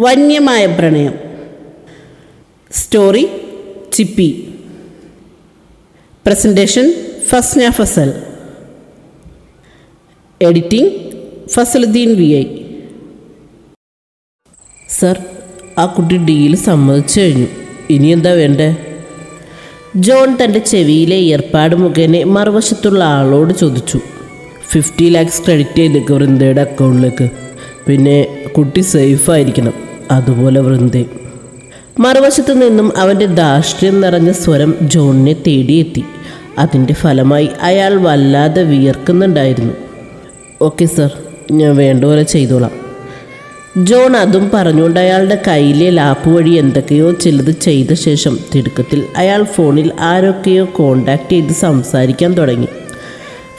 വന്യമായ പ്രണയം. Story Chippi. Presentation Fasna Fasal. Editing Fasaludheen V I. Sir ആ കുട്ടി deal സമ്മതിച്ചു കഴിഞ്ഞു. ഇനി എന്താ വേണ്ടേ? ജോൺ തന്റെ ചെവിയിലെ ഏർപ്പാട് മുഖേന മറുവശത്തുള്ള ആളോട് ചോദിച്ചു. ഫിഫ്റ്റി ലാക്സ് ക്രെഡിറ്റ് ചെയ്തേക്ക് വൃന്ദയുടെ അക്കൗണ്ടിലേക്ക്. പിന്നെ കുട്ടി സേഫ് ആയിരിക്കണം. അതുപോലെ വൃന്ദേ. മറുവശത്തു നിന്നും അവന്റെ ധാർഷ്ട്യം നിറഞ്ഞ സ്വരം ജോണിനെ തേടിയെത്തി. അതിന്റെ ഫലമായി അയാൾ വല്ലാതെ വിയർക്കുന്നുണ്ടായിരുന്നു. ഓക്കെ സർ ഞാൻ വേണ്ട പോലെ ചെയ്തോളാം. ജോൺ അതും പറഞ്ഞുകൊണ്ട് അയാളുടെ കയ്യിലെ ലാപ്പ് വഴി എന്തൊക്കെയോ ചിലത് ചെയ്ത ശേഷം തിടുക്കത്തിൽ അയാൾ ഫോണിൽ ആരൊക്കെയോ കോണ്ടാക്ട് ചെയ്ത് സംസാരിക്കാൻ തുടങ്ങി.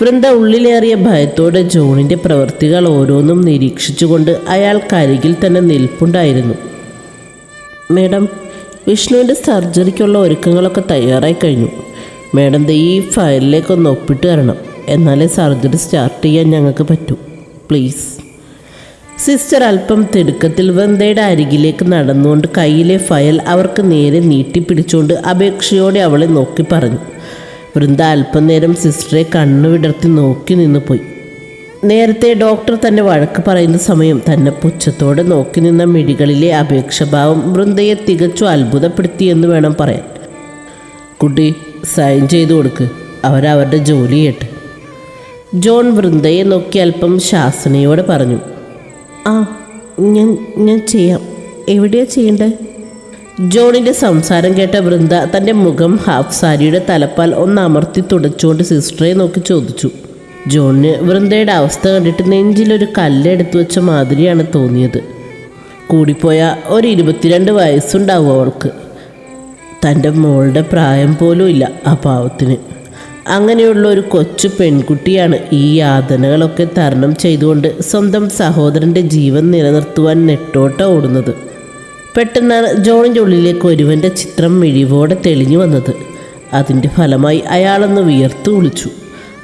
വൃന്ദ ഉള്ളിലേറിയ ഭയത്തോടെ ജോണിന്റെ പ്രവൃത്തികൾ ഓരോന്നും നിരീക്ഷിച്ചുകൊണ്ട് അയാൾ കരികിൽ തന്നെ നിൽപ്പുണ്ടായിരുന്നു. മേഡം വിഷ്ണുവിന്റെ സർജറിക്കുള്ള ഒരുക്കങ്ങളൊക്കെ തയ്യാറായി കഴിഞ്ഞു. മേഡം ദേ ഈ ഫയലിലേക്കൊന്ന് ഒപ്പിട്ട് തരണം. എന്നാലേ സർജറി സ്റ്റാർട്ട് ചെയ്യാൻ ഞങ്ങൾക്ക് പറ്റൂ. പ്ലീസ്. സിസ്റ്റർ അല്പം തിടുക്കത്തിൽ വൃന്ദയുടെ അരികിലേക്ക് നടന്നുകൊണ്ട് കയ്യിലെ ഫയൽ അവർക്ക് നേരെ നീട്ടിപ്പിടിച്ചുകൊണ്ട് അപേക്ഷയോടെ അവളെ നോക്കി പറഞ്ഞു. വൃന്ദ അല്പനേരം സിസ്റ്ററെ കണ്ണു വിടർത്തി നോക്കി നിന്നു പോയി. നേരത്തെ ഡോക്ടർ തന്നെ വഴക്ക് പറയുന്ന സമയം തന്നെ പുച്ഛത്തോടെ നോക്കി നിന്ന മിഴികളിലെ അപേക്ഷഭാവം വൃന്ദയെ തികച്ചു അത്ഭുതപ്പെടുത്തിയെന്ന് വേണം പറയാൻ. കുട്ടി സൈൻ ചെയ്തു കൊടുക്ക്. അവരവരുടെ ജോലി ചെയ്യട്ടെ ജോൺ വൃന്ദയെ നോക്കി അല്പം ശാസനയോടെ പറഞ്ഞു. ആ ഞാൻ ഞാൻ ചെയ്യാം. എവിടെയാണ് ചെയ്യണ്ടേ ജോണിന്റെ സംസാരം കേട്ട വൃന്ദ തന്റെ മുഖം ഹാഫ് സാരിയുടെ തലപ്പാൽ ഒന്ന് അമർത്തി തുടച്ചുകൊണ്ട് സിസ്റ്ററെ നോക്കി ചോദിച്ചു. ജോണിന് വൃന്ദയുടെ അവസ്ഥ കണ്ടിട്ട് നെഞ്ചിലൊരു കല്ലെടുത്തു വെച്ച മാതിരിയാണ് തോന്നിയത്. കൂടിപ്പോയ ഒരു ഇരുപത്തിരണ്ട് വയസ്സുണ്ടാവും അവൾക്ക്. തന്റെ മോളുടെ പ്രായം പോലും ഇല്ല ആ പാവത്തിന്. അങ്ങനെയുള്ള ഒരു കൊച്ചു പെൺകുട്ടിയാണ് ഈ യാതനകളൊക്കെ തരണം ചെയ്തുകൊണ്ട് സ്വന്തം സഹോദരന്റെ ജീവൻ നിലനിർത്തുവാൻ നെട്ടോട്ട ഓടുന്നത്. പെട്ടെന്നാണ് ജോണിന്റെ ഉള്ളിലേക്ക് ഒരുവന്റെ ചിത്രം മിഴിവോടെ തെളിഞ്ഞു വന്നത്. അതിന്റെ ഫലമായി അയാളൊന്ന് വിയർത്തു വിളിച്ചു.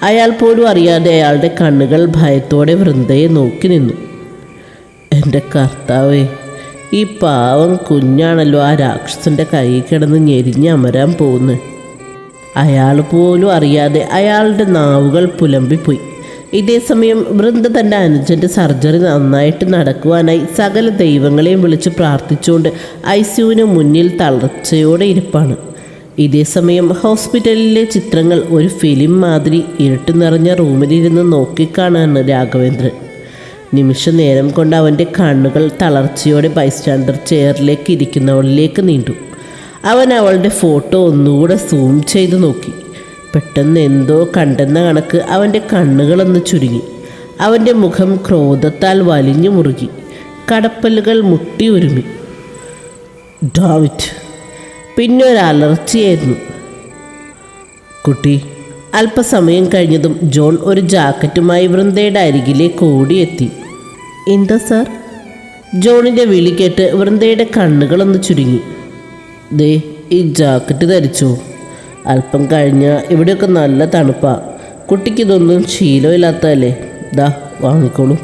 അയാൾ പോലും അറിയാതെ അയാളുടെ കണ്ണുകൾ ഭയത്തോടെ വൃന്ദയെ നോക്കി നിന്നു. എന്റെ കർത്താവേ ഈ പാവം കുഞ്ഞാണല്ലോ ആ രാക്ഷസന്റെ കൈ കിടന്ന് ഞെരിഞ്ഞ് അമരാൻ പോകുന്നത് അയാൾ പോലും അറിയാതെ അയാളുടെ നാവുകൾ പുലമ്പിപ്പോയി. ഇതേസമയം വൃന്ദ തന്റെ അനുജന്റെ സർജറി നന്നായിട്ട് നടക്കുവാനായി സകല ദൈവങ്ങളെയും വിളിച്ച് പ്രാർത്ഥിച്ചുകൊണ്ട് ഐ സിയുവിന് മുന്നിൽ തളർച്ചയോടെ ഇരിപ്പാണ്. ഇതേസമയം ഹോസ്പിറ്റലിലെ ചിത്രങ്ങൾ ഒരു ഫിലിം മാതിരി ഇരുട്ട് നിറഞ്ഞ റൂമിലിരുന്ന് നോക്കിക്കാണാണ് രാഘവേന്ദ്രൻ. നിമിഷ നേരം കൊണ്ട് അവന്റെ കണ്ണുകൾ തളർച്ചയോടെ ബൈസ്റ്റാൻഡർ ചെയറിലേക്ക് ഇരിക്കുന്നവളിലേക്ക് നീണ്ടു. അവൻ അവളുടെ ഫോട്ടോ ഒന്നുകൂടെ സൂം ചെയ്ത് നോക്കി. പെട്ടെന്ന് എന്തോ കണ്ടെന്ന കണക്ക് അവന്റെ കണ്ണുകളൊന്ന് ചുരുങ്ങി. അവന്റെ മുഖം ക്രോധത്താൽ വലിഞ്ഞു മുറുകി. കടപ്പലുകൾ മുട്ടി ഉരുമി. ഡാവിറ്റ് പിന്നെ ഒരു അലർച്ചയായിരുന്നു. കുട്ടി അല്പസമയം കഴിഞ്ഞതും ജോൺ ഒരു ജാക്കറ്റുമായി വൃന്ദയുടെ അരികിലേക്ക് ഓടിയെത്തി. എന്താ സാർ? ജോണിന്റെ വിളി കേട്ട് വൃന്ദയുടെ കണ്ണുകളൊന്ന് ചുരുങ്ങി. ദേ ഈ ജാക്കറ്റ് ധരിച്ചോ? അല്പം കഴിഞ്ഞ ഇവിടെയൊക്കെ നല്ല തണുപ്പാ. കുട്ടിക്കിതൊന്നും ശീലമില്ലാത്തതല്ലേ? ദാ വാങ്ങിക്കോളൂ.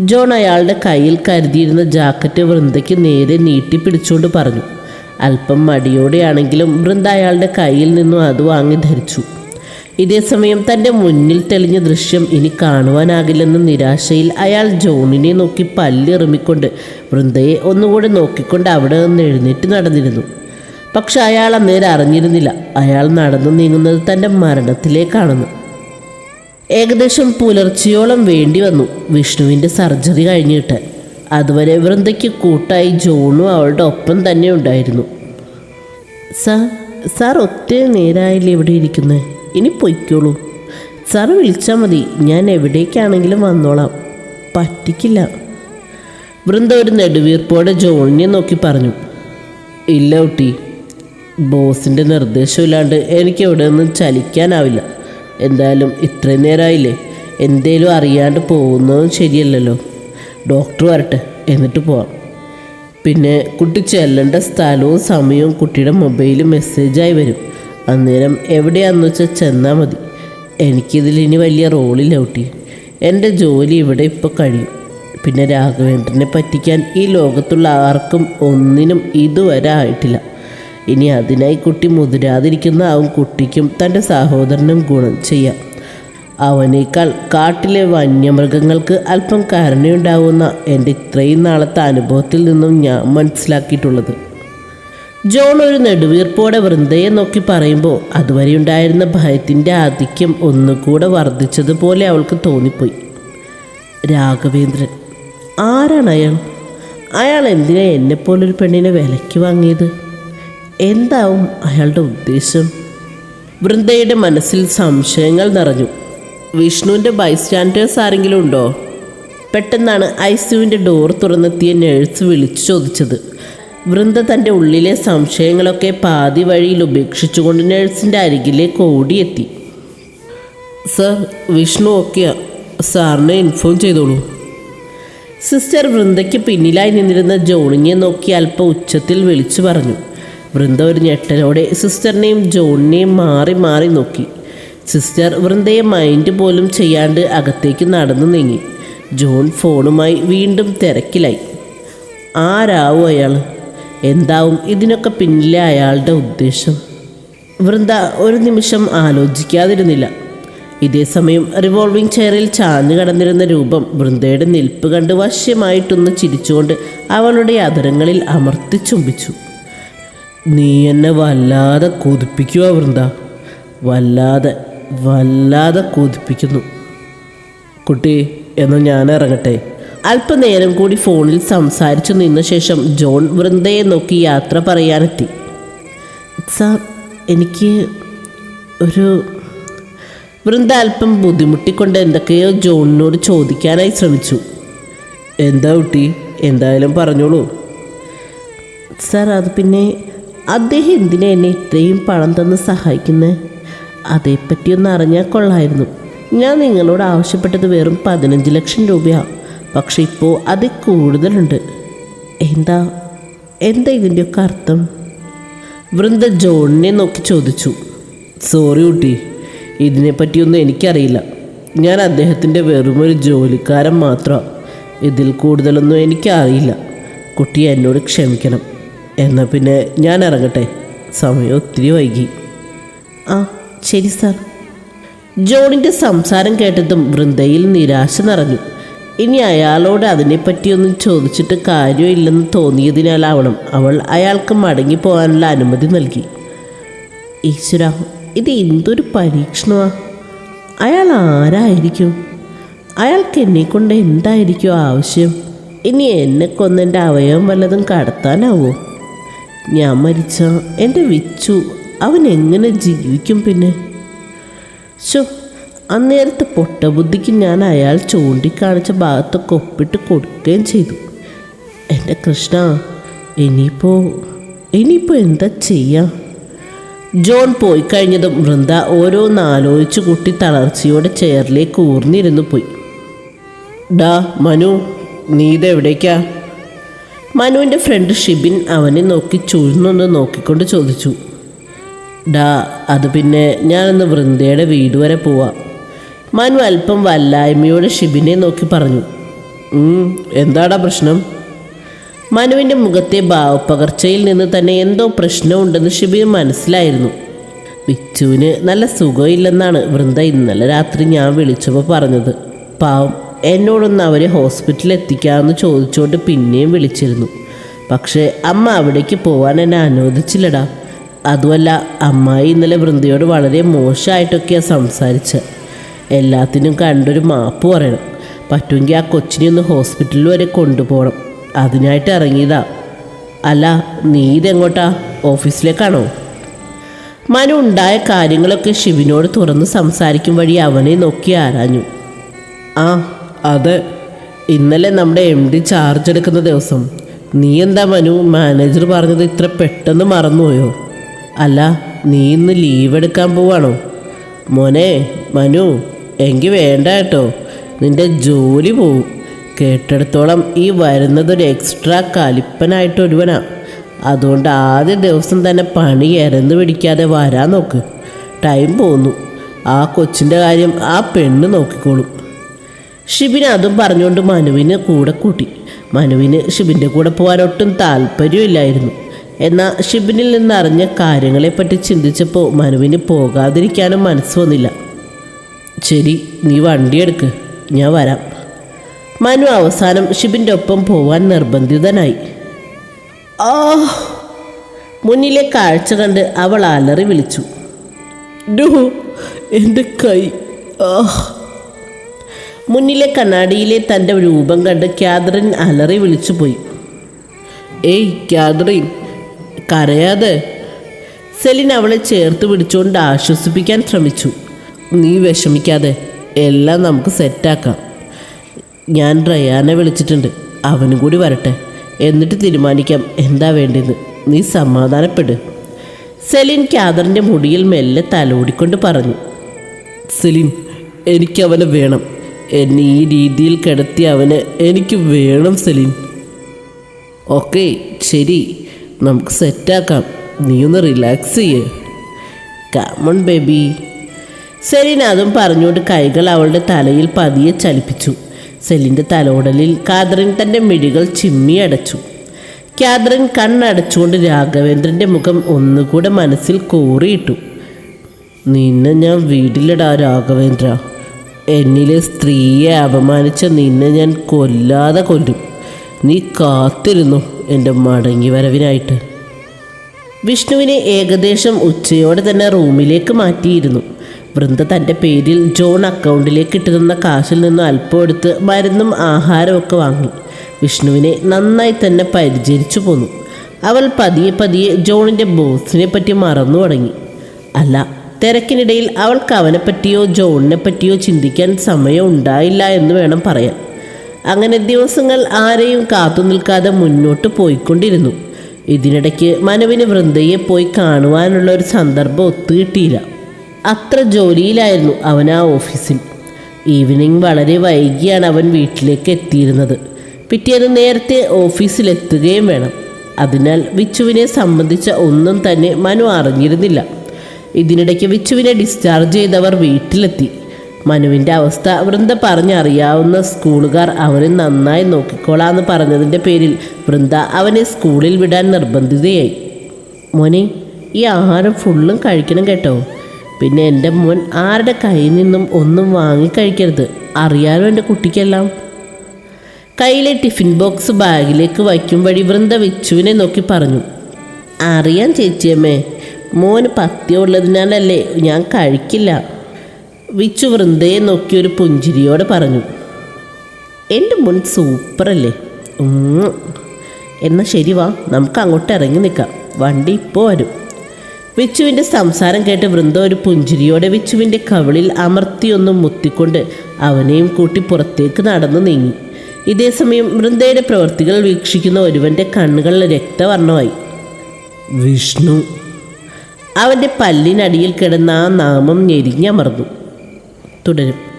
ജോൺ അയാളുടെ കയ്യിൽ കരുതിയിരുന്ന ജാക്കറ്റ് വൃന്ദയ്ക്ക് നേരെ നീട്ടി പിടിച്ചുകൊണ്ട് പറഞ്ഞു. അല്പം മടിയോടെയാണെങ്കിലും വൃന്ദ അയാളുടെ കയ്യിൽ നിന്നും അത് വാങ്ങി ധരിച്ചു. ഇതേസമയം തന്റെ മുന്നിൽ തെളിഞ്ഞ ദൃശ്യം ഇനി കാണുവാനാകില്ലെന്ന നിരാശയിൽ അയാൾ ജോണിനെ നോക്കി പല്ലിറുമിക്കൊണ്ട് വൃന്ദയെ ഒന്നുകൂടെ നോക്കിക്കൊണ്ട് അവിടെ നിന്ന് എഴുന്നേറ്റ് നടന്നിരുന്നു. പക്ഷെ അയാൾ അന്നേരം അറിഞ്ഞിരുന്നില്ല. അയാൾ നടന്നു നീങ്ങുന്നത് തന്റെ മരണത്തിലേക്കാണെന്ന്. ഏകദേശം പുലർച്ചയോളം വേണ്ടി വന്നു. വിഷ്ണുവിന്റെ സർജറി കഴിഞ്ഞിട്ട്. അതുവരെ വൃന്ദയ്ക്ക് കൂട്ടായി ജോണും അവളുടെ ഒപ്പം തന്നെ ഉണ്ടായിരുന്നു. സാർ സാർ ഒത്തിരി നേരമായില്ലേ ഇവിടെ ഇരിക്കുന്നത് ഇനി പൊയ്ക്കോളൂ. സാർ വിളിച്ചാൽ മതി. ഞാൻ എവിടേക്കാണെങ്കിലും വന്നോളാം. പറ്റിക്കില്ല. വൃന്ദ ഒരു നെടുവീർപ്പോടെ ജോണിനെ നോക്കി പറഞ്ഞു. ഇല്ല കുട്ടി. ബോസിന്റെ നിർദ്ദേശമില്ലാണ്ട് എനിക്ക് എവിടെ നിന്നും ചലിക്കാനാവില്ല. എന്തായാലും ഇത്രയും നേരമായില്ലേ എന്തേലും അറിയാണ്ട് പോകുന്നതും ശരിയല്ലല്ലോ. ഡോക്ടർ വരട്ടെ എന്നിട്ട് പോവാം. പിന്നെ കുട്ടി ചെല്ലേണ്ട സ്ഥലവും സമയവും കുട്ടിയുടെ മൊബൈലിൽ മെസ്സേജായി വരും. അന്നേരം എവിടെയാണെന്ന് വെച്ചാൽ ചെന്നാൽ മതി. എനിക്കിതിൽ ഇനി വലിയ റോളില്ല കുട്ടി. എന്റെ ജോലി ഇവിടെ ഇപ്പോൾ കഴിയും. പിന്നെ രാഘവേന്ദ്രനെ പറ്റിക്കാൻ ഈ ലോകത്തുള്ള ആർക്കും ഒന്നിനും ഇതുവരെ ആയിട്ടില്ല. ഇനി അതിനായി കുട്ടി മുതിരാതിരിക്കുന്ന അവൻ കുട്ടിക്കും തന്റെ സഹോദരനും ഗുണം ചെയ്യാം. അവനേക്കാൾ കാട്ടിലെ വന്യമൃഗങ്ങൾക്ക് അല്പം കരുണയുണ്ടാവുന്ന എന്റെ ഇത്രയും നാളത്തെ അനുഭവത്തിൽ നിന്നും ഞാൻ മനസ്സിലാക്കിയിട്ടുള്ളത്. ജോൺ ഒരു നെടുവീർപ്പോടെ വൃന്ദയെ നോക്കി പറയുമ്പോൾ അതുവരെ ഉണ്ടായിരുന്ന ഭയത്തിന്റെ ആധിക്യം ഒന്നുകൂടെ വർദ്ധിച്ചതുപോലെ അവൾക്ക് തോന്നിപ്പോയി. രാഘവേന്ദ്രൻ ആരാണ് അയാൾ? അയാൾ എന്തിനാ എന്നെപ്പോലൊരു പെണ്ണിനെ വിലയ്ക്ക് വാങ്ങിയത്? എന്താവും അയാളുടെ ഉദ്ദേശം? വൃന്ദയുടെ മനസ്സിൽ സംശയങ്ങൾ നിറഞ്ഞു. വിഷ്ണുവിന്റെ ബൈസ്റ്റാൻഡേഴ്സ് ആരെങ്കിലും ഉണ്ടോ? പെട്ടെന്നാണ് ഐ സിയുവിന്റെ ഡോർ തുറന്നെത്തിയ നേഴ്സ് വിളിച്ചു ചോദിച്ചത്. വൃന്ദ തന്റെ ഉള്ളിലെ സംശയങ്ങളൊക്കെ പാതി വഴിയിൽ ഉപേക്ഷിച്ചുകൊണ്ട് നേഴ്സിന്റെ അരികിലേക്ക് ഓടിയെത്തി. സർ വിഷ്ണു ഓക്കെയാ സാറിനെ ഇൻഫോം ചെയ്തോളൂ. സിസ്റ്റർ വൃന്ദയ്ക്ക് പിന്നിലായി നിന്നിരുന്ന ജോണിനെ നോക്കി അല്പ ഉച്ചത്തിൽ വിളിച്ചു പറഞ്ഞു. വൃന്ദ ഒരു ഞെട്ടലോടെ സിസ്റ്ററിനെയും ജോണിനെയും മാറി മാറി നോക്കി. സിസ്റ്റർ വൃന്ദയെ മൈൻഡ് പോലും ചെയ്യാണ്ട് അകത്തേക്ക് നടന്നു നീങ്ങി. ജോൺ ഫോണുമായി വീണ്ടും തിരക്കിലായി. ആരാവും അയാൾ എന്താവും ഇതിനൊക്കെ പിന്നിലെ അയാളുടെ ഉദ്ദേശം? വൃന്ദ ഒരു നിമിഷം ആലോചിക്കാതിരുന്നില്ല. ഇതേ സമയം റിവോൾവിംഗ് ചെയറിൽ ചാഞ്ഞു കടന്നിരുന്ന രൂപം വൃന്ദയുടെ നിൽപ്പ് കണ്ട് വശ്യമായിട്ടൊന്ന് ചിരിച്ചുകൊണ്ട് അവളുടെ അതരങ്ങളിൽ അമർത്തി ചുംബിച്ചു. നീ എന്നെ വല്ലാതെ കൊതിപ്പിക്കുക വൃന്ദ. വല്ലാതെ വല്ലാതെ കൊതിപ്പിക്കുന്നു. കുട്ടി എന്ന് ഞാൻ ഇറങ്ങട്ടെ. അല്പനേരം കൂടി ഫോണിൽ സംസാരിച്ചു നിന്ന ശേഷം ജോൺ വൃന്ദയെ നോക്കി യാത്ര പറയാനെത്തി. സാർ എനിക്ക് ഒരു വൃന്ദ അല്പം ബുദ്ധിമുട്ടിക്കൊണ്ട് എന്തൊക്കെയോ ജോണിനോട് ചോദിക്കാനായി ശ്രമിച്ചു. എന്താ കുട്ടി? എന്തായാലും പറഞ്ഞോളൂ. സാർ അത് പിന്നെ അദ്ദേഹം എന്തിനാ എന്നെ ഇത്രയും പണം തന്ന് സഹായിക്കുന്നത് അതേപ്പറ്റിയൊന്ന് അറിഞ്ഞാൽ കൊള്ളായിരുന്നു. ഞാൻ നിങ്ങളോട് ആവശ്യപ്പെട്ടത് വെറും പതിനഞ്ച് ലക്ഷം രൂപയാണ് പക്ഷെ ഇപ്പോൾ അതിൽ കൂടുതലുണ്ട്. എന്താ? എന്താ ഇതിന്റെയൊക്കെ അർത്ഥം? വൃന്ദ ജോണിനെ നോക്കി ചോദിച്ചു. സോറി കുട്ടി ഇതിനെപ്പറ്റിയൊന്നും എനിക്കറിയില്ല. ഞാൻ അദ്ദേഹത്തിന്റെ വെറുമൊരു ജോലിക്കാരൻ മാത്രമാണ് ഇതിൽ കൂടുതലൊന്നും എനിക്കറിയില്ല. കുട്ടി എന്നോട് ക്ഷമിക്കണം. എന്നാൽ പിന്നെ ഞാൻ ഇറങ്ങട്ടെ? സമയം ഒത്തിരി വൈകി. ആ ശരി സാർ. ജോണിന്റെ സംസാരം കേട്ടതും വൃന്ദയിൽ നിരാശ നിറഞ്ഞു. ഇനി അയാളോട് അതിനെപ്പറ്റിയൊന്നും ചോദിച്ചിട്ട് കാര്യമില്ലെന്ന് തോന്നിയതിനാലാവണം അവൾ അയാൾക്ക് മടങ്ങിപ്പോകാനുള്ള അനുമതി നൽകി. ഈശ്വര ഇത് എന്തൊരു പരീക്ഷണമാ. അയാൾ ആരായിരിക്കും? അയാൾക്ക് എന്നെ കൊണ്ട് എന്തായിരിക്കും ആവശ്യം? ഇനി എന്നെ കൊന്നെന്റെ അവയവം വല്ലതും കടത്താനാവോ? ഞാൻ മരിച്ച എന്റെ വിച്ചു. അവൻ എങ്ങനെ ജീവിക്കും പിന്നെ? ശോ അന്നേരത്തെ പൊട്ടബുദ്ധിക്ക് ഞാൻ അയാൾ ചൂണ്ടിക്കാണിച്ച ഭാഗത്തൊക്കെ ഒപ്പിട്ട് കൊടുക്കുകയും ചെയ്തു. എന്റെ കൃഷ്ണ ഇനിയിപ്പോൾ ഇനിയിപ്പോൾ എന്താ ചെയ്യാം? ജോൺ പോയി കഴിഞ്ഞതും വൃന്ദ ഓരോന്നാലോചിച്ച് കുട്ടി തളർച്ചയോടെ ചെയറിലേക്ക് ഊർന്നിരുന്നു പോയി. ഡാ മനു നീ ഇതെവിടേക്കാ? മനുവിന്റെ ഫ്രണ്ട് ഷിബിൻ അവനെ നോക്കി ചുഴ്ന്നൊന്ന് നോക്കിക്കൊണ്ട് ചോദിച്ചു. ഡാ അത് പിന്നെ ഞാനൊന്ന് വൃന്ദയുടെ വീട് വരെ പോവാം. മനു അല്പം വല്ലായ്മയോടെ ഷിബിനെ നോക്കി പറഞ്ഞു. എന്താടാ പ്രശ്നം? മനുവിന്റെ മുഖത്തെ ഭാവപ്പകർച്ചയിൽ നിന്ന് തന്നെ എന്തോ പ്രശ്നമുണ്ടെന്ന് ഷിബിന് മനസ്സിലായിരുന്നു. വിച്ചുവിന് നല്ല സുഖമില്ലെന്നാണ് വൃന്ദ ഇന്നലെ രാത്രി ഞാൻ വിളിച്ചപ്പോൾ പറഞ്ഞത്. പാവം എന്നോടൊന്ന് അവരെ ഹോസ്പിറ്റലിൽ എത്തിക്കാമെന്ന് ചോദിച്ചുകൊണ്ട് പിന്നെയും വിളിച്ചിരുന്നു. പക്ഷേ അമ്മ അവിടേക്ക് പോകാൻ എന്നെ അനുവദിച്ചില്ലടാ. അതുമല്ല അമ്മായി ഇന്നലെ വൃന്ദയോട് വളരെ മോശമായിട്ടൊക്കെയാണ് സംസാരിച്ചത് എല്ലാത്തിനും കണ്ടൊരു മാപ്പ് പറയണം. പറ്റുമെങ്കിൽ ആ കൊച്ചിനെ ഒന്ന് ഹോസ്പിറ്റലിൽ വരെ കൊണ്ടുപോകണം. അതിനായിട്ട് ഇറങ്ങിയതാ. അല്ല നീ ഇതെങ്ങോട്ടാ? ഓഫീസിലേക്കാണോ? മനു ഉണ്ടായ കാര്യങ്ങളൊക്കെ ശിവനോട് തുറന്ന് സംസാരിക്കും വഴി അവനെ നോക്കി ആരാഞ്ഞു. ആ അതെ ഇന്നലെ നമ്മുടെ എം ഡി ചാർജ് എടുക്കുന്ന ദിവസം. നീ എന്താ മനു? മാനേജർ പറഞ്ഞത് ഇത്ര പെട്ടെന്ന് മറന്നുപോയോ? അല്ല നീ ഇന്ന് ലീവ് എടുക്കാൻ പോവാണോ? മോനെ മനു എങ്കിൽ വേണ്ട കേട്ടോ. നിന്റെ ജോലി പോവും. കേട്ടിടത്തോളം ഈ വരുന്നതൊരു എക്സ്ട്രാ കലിപ്പനായിട്ട് ഒരുവനാ. അതുകൊണ്ട് ആദ്യ ദിവസം തന്നെ പണി ഇരന്ന് പിടിക്കാതെ വരാൻ നോക്ക്. ടൈം പോന്നു. ആ കൊച്ചിന്റെ കാര്യം ആ പെണ്ണ് നോക്കിക്കോളും. ഷിബിൻ അതും പറഞ്ഞുകൊണ്ട് മനുവിനെ കൂടെ കൂട്ടി. മനുവിന് ഷിബിന്റെ കൂടെ പോകാൻ ഒട്ടും താല്പര്യമില്ലായിരുന്നു. എന്നാൽ ഷിബിനിൽ നിന്ന് അറിഞ്ഞ കാര്യങ്ങളെപ്പറ്റി ചിന്തിച്ചപ്പോൾ മനുവിന് പോകാതിരിക്കാനും മനസ്സ് വന്നില്ല. ശരി നീ വണ്ടിയെടുക്ക് ഞാൻ വരാം. മനു അവസാനം ഷിബിന്റെ ഒപ്പം പോവാൻ നിർബന്ധിതനായി. ഓ മുന്നിലെ കാഴ്ച കണ്ട് അവൾ അലറി വിളിച്ചു. ഡു എന്റെ കൈ. ആ മുന്നിലെ കണ്ണാടിയിലെ തന്റെ രൂപം കണ്ട് ക്യാദറിൻ അലറി വിളിച്ചുപോയി. ഏയ് ക്യാദറിൻ കരയാതെ. സെലിൻ അവളെ ചേർത്ത് പിടിച്ചുകൊണ്ട് ആശ്വസിപ്പിക്കാൻ ശ്രമിച്ചു. നീ വിഷമിക്കാതെ എല്ലാം നമുക്ക് സെറ്റാക്കാം. ഞാൻ റയാനെ വിളിച്ചിട്ടുണ്ട്. അവനും കൂടി വരട്ടെ. എന്നിട്ട് തീരുമാനിക്കാം എന്താ വേണ്ടത് നീ സമാധാനപ്പെട്. സെലിൻ ക്യാദറിന്റെ മുടിയിൽ മെല്ലെ തലോടിക്കൊണ്ട് പറഞ്ഞു. സെലിൻ എനിക്കവനെ വേണം. എന്നെ ഈ രീതിയിൽ കിടത്തി അവന് എനിക്ക് വേണം സെലിൻ ഓക്കെ ശരി. നമുക്ക് സെറ്റാക്കാം. നീ ഒന്ന് റിലാക്സ് ചെയ്യേ. കാമൺ ബേബി സെലിൻ അതും പറഞ്ഞുകൊണ്ട് കൈകൾ അവളുടെ തലയിൽ പതിയെ ചലിപ്പിച്ചു. സെലിന്റെ തലോടലിൽ കാതറിൻ തന്റെ മിഴികൾ ചിമ്മി അടച്ചു. കാതറിൻ കണ്ണടച്ചുകൊണ്ട് രാഘവേന്ദ്രന്റെ മുഖം ഒന്നുകൂടെ മനസ്സിൽ കോറിയിട്ടു. നിന്നെ ഞാൻ വീട്ടിലിടാ രാഘവേന്ദ്ര. എന്നിലെ സ്ത്രീയെ അപമാനിച്ച നിന്നെ ഞാൻ കൊല്ലാതെ കൊല്ലും. നീ കാത്തിരുന്നു എന്റെ മടങ്ങി വരവിനായിട്ട്. വിഷ്ണുവിനെ ഏകദേശം ഉച്ചയോടെ തന്നെ റൂമിലേക്ക് മാറ്റിയിരുന്നു. വൃന്ദ തന്റെ പേരിൽ ജോൺ അക്കൗണ്ടിലേക്ക് ഇട്ടിരുന്ന കാശിൽ നിന്ന് അല്പം എടുത്ത് മരുന്നും ആഹാരമൊക്കെ വാങ്ങി. വിഷ്ണുവിനെ നന്നായി തന്നെ പരിചരിച്ചു പോന്നു. അവൾ പതിയെ പതിയെ ജോണിന്റെ ബോസിനെ പറ്റി മറന്നു തുടങ്ങി. അല്ല തിരക്കിനിടയിൽ അവൾക്ക് ജോണിനെ പറ്റിയോ ചിന്തിക്കാൻ സമയം ഉണ്ടായില്ല എന്ന് വേണം പറയാൻ. അങ്ങനെ ദിവസങ്ങൾ ആരെയും കാത്തു നിൽക്കാതെ മുന്നോട്ട് പോയിക്കൊണ്ടിരുന്നു. ഇതിനിടയ്ക്ക് മനുവിന് വൃന്ദയെ പോയി കാണുവാനുള്ള ഒരു സന്ദർഭം ഒത്തുകിട്ടിയില്ല. അത്ര ജോലിയിലായിരുന്നു അവൻ ആ ഓഫീസിൽ. ഈവനിങ് വളരെ വൈകിയാണ് അവൻ വീട്ടിലേക്ക് എത്തിയിരുന്നത്. പിറ്റേന്ന് നേരത്തെ ഓഫീസിലെത്തുകയും വേണം. അതിനാൽ വിച്ചുവിനെ സംബന്ധിച്ച ഒന്നും തന്നെ മനു അറിഞ്ഞിരുന്നില്ല. ഇതിനിടയ്ക്ക് വിച്ചുവിനെ ഡിസ്ചാർജ് ചെയ്തവർ വീട്ടിലെത്തി. മനുവിന്റെ അവസ്ഥ വൃന്ദ പറഞ്ഞറിയാവുന്ന സ്കൂളുകാർ അവനെ നന്നായി നോക്കിക്കോളാന്ന് പറഞ്ഞതിന്റെ പേരിൽ വൃന്ദ അവനെ സ്കൂളിൽ വിടാൻ നിർബന്ധിതയായി. മോനെ ഈ ആഹാരം ഫുള്ളും കഴിക്കണം കേട്ടോ. പിന്നെ എന്റെ മോൻ ആരുടെ കയ്യിൽ നിന്നും ഒന്നും വാങ്ങി കഴിക്കരുത്. അറിയാലോ എന്റെ കുട്ടിക്കെല്ലാം. കയ്യിലെ ടിഫിൻ ബോക്സ് ബാഗിലേക്ക് വയ്ക്കും വഴി വൃന്ദ വിച്ചുവിനെ നോക്കി പറഞ്ഞു. അറിയാം ചേച്ചിയമ്മേ മോന് പത്യമുള്ളതിനാലല്ലേ ഞാൻ കഴിക്കില്ല. വിച്ചു വൃന്ദയെ നോക്കി ഒരു പുഞ്ചിരിയോടെ പറഞ്ഞു. എന്റെ മുൻ സൂപ്പറല്ലേ. എന്നാൽ ശരി വാ നമുക്ക് അങ്ങോട്ട് ഇറങ്ങി നിൽക്കാം. വണ്ടി ഇപ്പോൾ വരും. വിച്ചുവിന്റെ സംസാരം കേട്ട് വൃന്ദ ഒരു പുഞ്ചിരിയോടെ വിച്ചുവിന്റെ കവിളിൽ അമർത്തിയൊന്നും മുത്തിക്കൊണ്ട് അവനെയും കൂട്ടി പുറത്തേക്ക് നടന്നു നീങ്ങി. ഇതേസമയം വൃന്ദയുടെ പ്രവൃത്തികൾ വീക്ഷിക്കുന്ന ഒരുവന്റെ കണ്ണുകളിൽ രക്തവർണമായി. വിഷ്ണു അവന്റെ പല്ലിനടിയിൽ കിടന്ന ആ നാമം ഞെരിഞ്ഞമർന്നു. തുടരും.